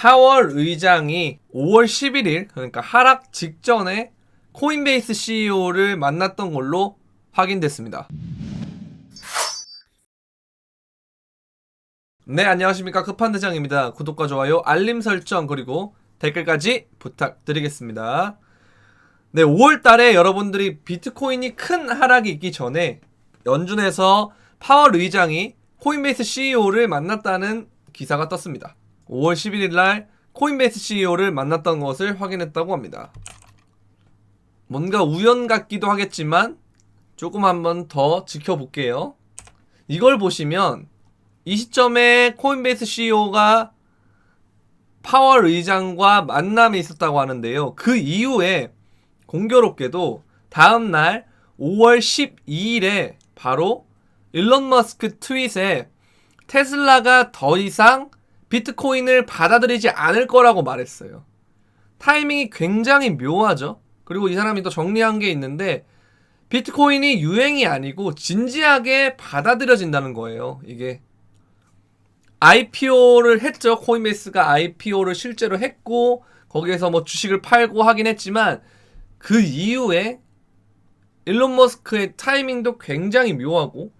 파월 의장이 5월 11일 그러니까 하락 직전에 코인베이스 CEO를 만났던 걸로 확인됐습니다. 네, 안녕하십니까. 급한 대장입니다. 구독과 좋아요, 알림 설정, 그리고 댓글까지 부탁드리겠습니다. 네, 5월 달에 여러분들이 비트코인이 큰 하락이 있기 전에 연준에서 파월 의장이 코인베이스 CEO를 만났다는 기사가 떴습니다. 5월 11일 날 코인베이스 CEO를 만났던 것을 확인했다고 합니다. 뭔가 우연 같기도 하겠지만 조금 한번 더 지켜볼게요. 이걸 보시면 이 시점에 코인베이스 CEO가 파월 의장과 만남이 있었다고 하는데요. 그 이후에 공교롭게도 다음 날 5월 12일에 바로 일론 머스크 트윗에 테슬라가 더 이상 비트코인을 받아들이지 않을 거라고 말했어요. 타이밍이 굉장히 묘하죠. 그리고 이 사람이 또 정리한 게 있는데 비트코인이 유행이 아니고 진지하게 받아들여진다는 거예요. 이게 IPO를 했죠. 코인베이스가 IPO를 실제로 했고 거기에서 뭐 주식을 팔고 하긴 했지만 그 이후에 일론 머스크의 타이밍도 굉장히 묘하고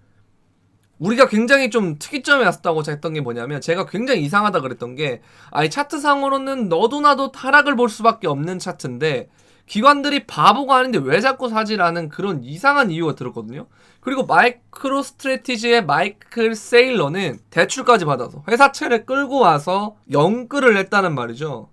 우리가 굉장히 좀 특이점이 왔다고 했던 게 뭐냐면 제가 굉장히 이상하다 그랬던 게 아니 차트상으로는 너도 나도 타락을 볼 수밖에 없는 차트인데 기관들이 바보가 아닌데 왜 자꾸 사지라는 그런 이상한 이유가 들었거든요. 그리고 마이크로 스트레티지의 마이클 세일러는 대출까지 받아서 회사채를 끌고 와서 영끌을 했다는 말이죠.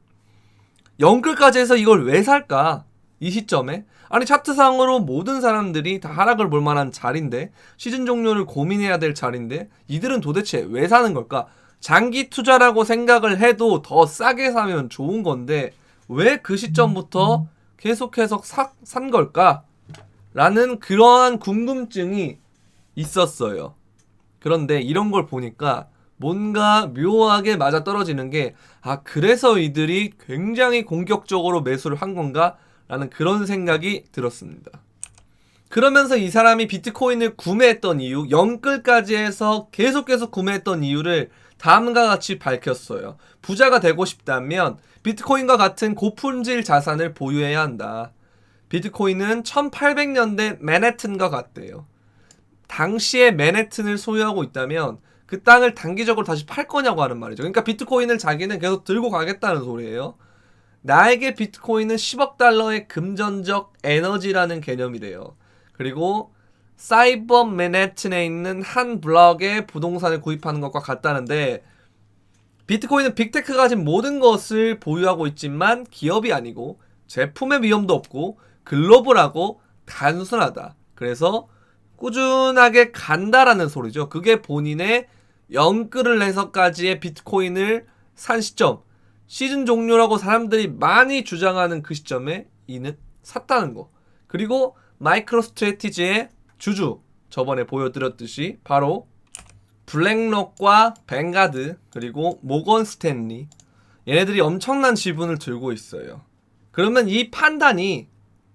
영끌까지 해서 이걸 왜 살까? 이 시점에 아니 차트상으로 모든 사람들이 다 하락을 볼 만한 자리인데 시즌 종료를 고민해야 될 자리인데 이들은 도대체 왜 사는 걸까? 장기 투자라고 생각을 해도 더 싸게 사면 좋은 건데 왜 그 시점부터 계속해서 사, 산 걸까? 라는 그러한 궁금증이 있었어요. 그런데 이런 걸 보니까 뭔가 묘하게 맞아 떨어지는 게, 아, 그래서 이들이 굉장히 공격적으로 매수를 한 건가? 라는 그런 생각이 들었습니다. 그러면서 이 사람이 비트코인을 구매했던 이유, 영끌까지 해서 계속 계속 구매했던 이유를 다음과 같이 밝혔어요. 부자가 되고 싶다면 비트코인과 같은 고품질 자산을 보유해야 한다. 비트코인은 1800년대 맨해튼과 같대요. 당시에 맨해튼을 소유하고 있다면 그 땅을 단기적으로 다시 팔 거냐고 하는 말이죠. 그러니까 비트코인을 자기는 계속 들고 가겠다는 소리예요. 나에게 비트코인은 10억 달러의 금전적 에너지라는 개념이래요. 그리고 사이버 맨해튼에 있는 한 블럭의 부동산을 구입하는 것과 같다는데 비트코인은 빅테크가 가진 모든 것을 보유하고 있지만 기업이 아니고 제품의 위험도 없고 글로벌하고 단순하다. 그래서 꾸준하게 간다라는 소리죠. 그게 본인의 영끌을 해서까지의 비트코인을 산 시점, 시즌 종료라고 사람들이 많이 주장하는 그 시점에 이는 샀다는 거. 그리고 마이크로 스트레티지의 주주 저번에 보여드렸듯이 바로 블랙록과 뱅가드 그리고 모건 스탠리 얘네들이 엄청난 지분을 들고 있어요. 그러면 이 판단이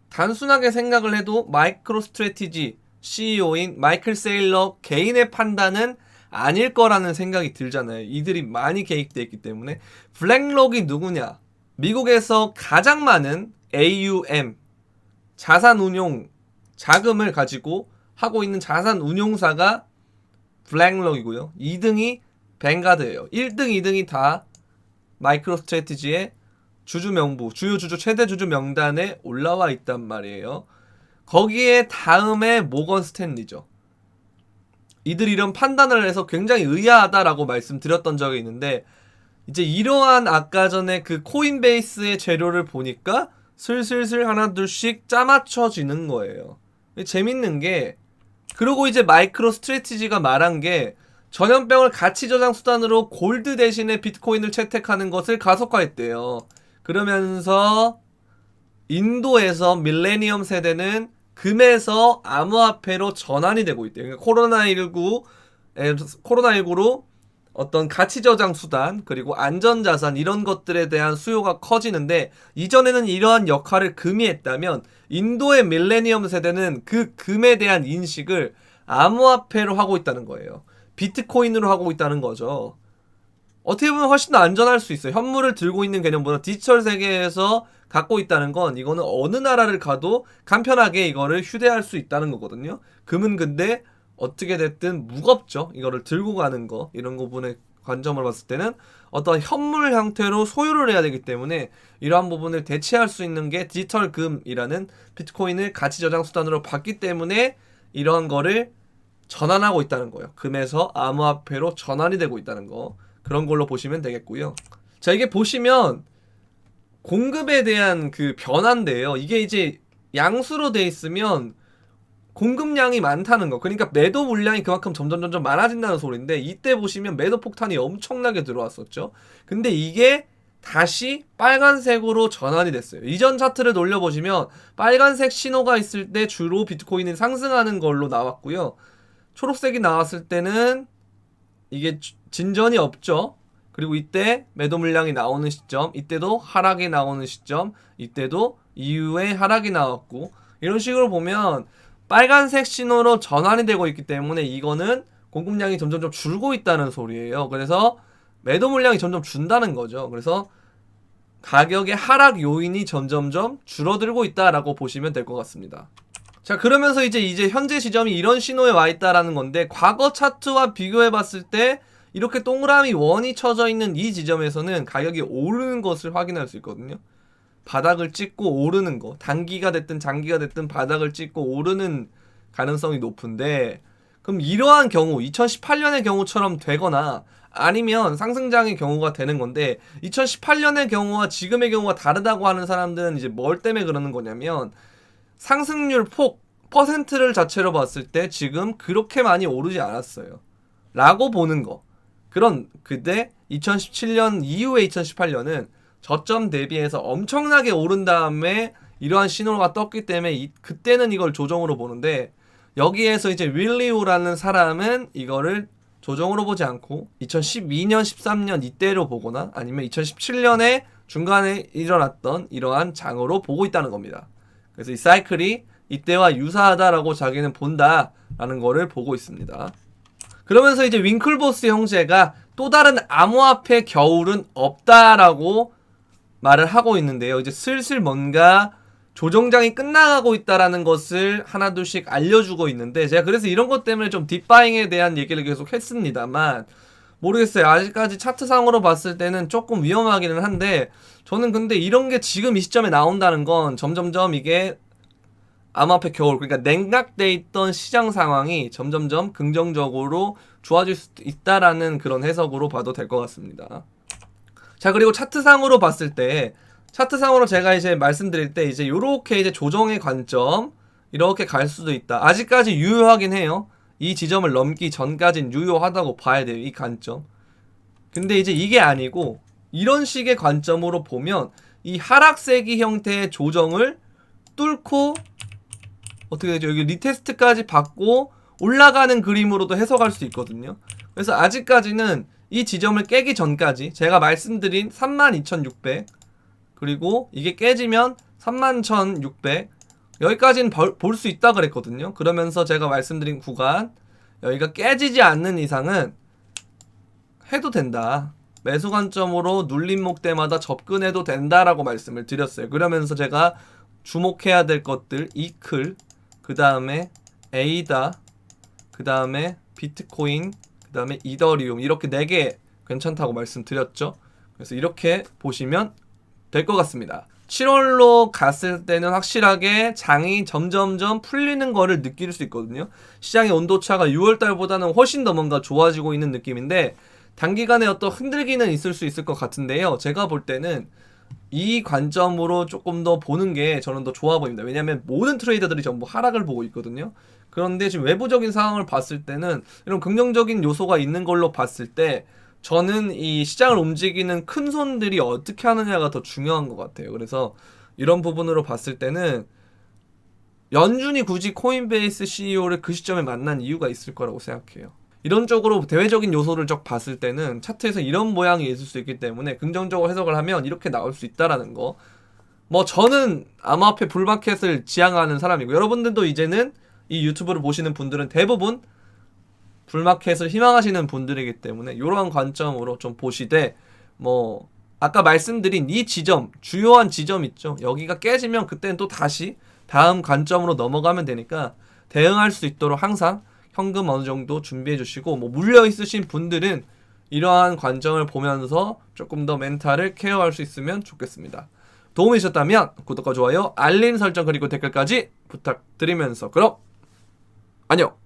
단순하게 생각을 해도 마이크로 스트레티지 CEO인 마이클 세일러 개인의 판단은 아닐 거라는 생각이 들잖아요. 이들이 많이 개입되어 있기 때문에 블랙록이 누구냐? 미국에서 가장 많은 AUM 자산 운용 자금을 가지고 하고 있는 자산 운용사가 블랙록이고요. 2등이 뱅가드예요. 1등, 2등이 다 마이크로 스트레티지의 주주 명부, 주요 주주 최대 주주 명단에 올라와 있단 말이에요. 거기에 다음에 모건 스탠리죠. 이들이 이런 판단을 해서 굉장히 의아하다라고 말씀드렸던 적이 있는데 이제 이러한 아까 전에 그 코인베이스의 재료를 보니까 슬슬슬 하나 둘씩 짜맞춰지는 거예요. 재밌는 게 그리고 이제 마이크로 스트레티지가 말한 게 전염병을 가치 저장 수단으로 골드 대신에 비트코인을 채택하는 것을 가속화했대요. 그러면서 인도에서 밀레니엄 세대는 금에서 암호화폐로 전환이 되고 있대요. 그러니까 코로나19 코로나19로 어떤 가치 저장 수단 그리고 안전 자산 이런 것들에 대한 수요가 커지는데 이전에는 이러한 역할을 금이 했다면 인도의 밀레니엄 세대는 그 금에 대한 인식을 암호화폐로 하고 있다는 거예요. 비트코인으로 하고 있다는 거죠. 어떻게 보면 훨씬 더 안전할 수 있어요. 현물을 들고 있는 개념보다 디지털 세계에서 갖고 있다는 건 이거는 어느 나라를 가도 간편하게 이거를 휴대할 수 있다는 거거든요. 금은 근데 어떻게 됐든 무겁죠. 이거를 들고 가는 거 이런 부분의 관점으로 봤을 때는 어떤 현물 형태로 소유를 해야 되기 때문에 이러한 부분을 대체할 수 있는 게 디지털 금이라는 비트코인을 가치 저장 수단으로 봤기 때문에 이러한 거를 전환하고 있다는 거예요. 금에서 암호화폐로 전환이 되고 있다는 거. 그런 걸로 보시면 되겠고요. 자, 이게 보시면 공급에 대한 그 변화인데요. 이게 이제 양수로 돼 있으면 공급량이 많다는 거. 그러니까 매도 물량이 그만큼 점점 점점 많아진다는 소리인데 이때 보시면 매도 폭탄이 엄청나게 들어왔었죠. 근데 이게 다시 빨간색으로 전환이 됐어요. 이전 차트를 돌려보시면 빨간색 신호가 있을 때 주로 비트코인이 상승하는 걸로 나왔고요. 초록색이 나왔을 때는 이게 주- 진전이 없죠. 그리고 이때 매도 물량이 나오는 시점, 이때도 하락이 나오는 시점, 이때도 이후에 하락이 나왔고 이런 식으로 보면 빨간색 신호로 전환이 되고 있기 때문에 이거는 공급량이 점점점 줄고 있다는 소리예요. 그래서 매도 물량이 점점 준다는 거죠. 그래서 가격의 하락 요인이 점점점 줄어들고 있다라고 보시면 될 것 같습니다. 자, 그러면서 이제 이제 현재 시점이 이런 신호에 와 있다라는 건데 과거 차트와 비교해 봤을 때 이렇게 동그라미 원이 쳐져 있는 이 지점에서는 가격이 오르는 것을 확인할 수 있거든요. 바닥을 찍고 오르는 거, 단기가 됐든 장기가 됐든 바닥을 찍고 오르는 가능성이 높은데 그럼 이러한 경우 2018년의 경우처럼 되거나 아니면 상승장의 경우가 되는 건데 2018년의 경우와 지금의 경우가 다르다고 하는 사람들은 이제 뭘 때문에 그러는 거냐면 상승률 폭 퍼센트를 자체로 봤을 때 지금 그렇게 많이 오르지 않았어요. 라고 보는 거. 그런 그때 2017년 이후에 2018년은 저점 대비해서 엄청나게 오른 다음에 이러한 신호가 떴기 때문에 이, 그때는 이걸 조정으로 보는데 여기에서 이제 윌리우라는 사람은 이거를 조정으로 보지 않고 2012년, 13년 이때로 보거나 아니면 2017년에 중간에 일어났던 이러한 장으로 보고 있다는 겁니다. 그래서 이 사이클이 이때와 유사하다라고 자기는 본다라는 거를 보고 있습니다. 그러면서 이제 윙클보스 형제가 또 다른 암호화폐 겨울은 없다라고 말을 하고 있는데요. 이제 슬슬 뭔가 조정장이 끝나가고 있다라는 것을 하나둘씩 알려주고 있는데 제가 그래서 이런 것 때문에 좀 딥바잉에 대한 얘기를 계속 했습니다만 모르겠어요. 아직까지 차트상으로 봤을 때는 조금 위험하기는 한데 저는 근데 이런 게 지금 이 시점에 나온다는 건 점점점 이게 암호화폐 겨울 그러니까 냉각돼 있던 시장 상황이 점점점 긍정적으로 좋아질 수 있다라는 그런 해석으로 봐도 될 것 같습니다. 자 그리고 차트상으로 봤을 때 차트상으로 제가 이제 말씀드릴 때 이제 요렇게 이제 조정의 관점 이렇게 갈 수도 있다. 아직까지 유효하긴 해요. 이 지점을 넘기 전까진 유효하다고 봐야 돼요. 이 관점. 근데 이제 이게 아니고 이런 식의 관점으로 보면 이 하락세기 형태의 조정을 뚫고 어떻게 되죠? 여기 리테스트까지 받고 올라가는 그림으로도 해석할 수 있거든요. 그래서 아직까지는 이 지점을 깨기 전까지 제가 말씀드린 32,600 그리고 이게 깨지면 31,600 여기까지는 볼 수 있다 그랬거든요. 그러면서 제가 말씀드린 구간 여기가 깨지지 않는 이상은 해도 된다. 매수 관점으로 눌림목 때마다 접근해도 된다라고 말씀을 드렸어요. 그러면서 제가 주목해야 될 것들 이클 그 다음에 에이다 그 다음에 비트코인 그 다음에 이더리움 이렇게 네개 괜찮다고 말씀드렸죠. 그래서 이렇게 보시면 될 것 같습니다. 7월로 갔을 때는 확실하게 장이 점점점 풀리는 거를 느낄 수 있거든요. 시장의 온도차가 6월 달보다는 훨씬 더 뭔가 좋아지고 있는 느낌인데 단기간에 어떤 흔들기는 있을 수 있을 것 같은데요. 제가 볼 때는 이 관점으로 조금 더 보는 게 저는 더 좋아 보입니다. 왜냐하면 모든 트레이더들이 전부 하락을 보고 있거든요. 그런데 지금 외부적인 상황을 봤을 때는 이런 긍정적인 요소가 있는 걸로 봤을 때 저는 이 시장을 움직이는 큰 손들이 어떻게 하느냐가 더 중요한 것 같아요. 그래서 이런 부분으로 봤을 때는 연준이 굳이 코인베이스 CEO를 그 시점에 만난 이유가 있을 거라고 생각해요. 이런 쪽으로 대외적인 요소를 적 봤을 때는 차트에서 이런 모양이 있을 수 있기 때문에 긍정적으로 해석을 하면 이렇게 나올 수 있다라는 거. 뭐 저는 암호화폐 불마켓을 지향하는 사람이고 여러분들도 이제는 이 유튜브를 보시는 분들은 대부분 불마켓을 희망하시는 분들이기 때문에 이러한 관점으로 좀 보시되 뭐 아까 말씀드린 이 지점 주요한 지점 있죠 여기가 깨지면 그때는 또 다시 다음 관점으로 넘어가면 되니까 대응할 수 있도록 항상 현금 어느 정도 준비해 주시고 뭐 물려 있으신 분들은 이러한 관점을 보면서 조금 더 멘탈을 케어할 수 있으면 좋겠습니다. 도움이 되셨다면 구독과 좋아요, 알림 설정 그리고 댓글까지 부탁드리면서 그럼 안녕.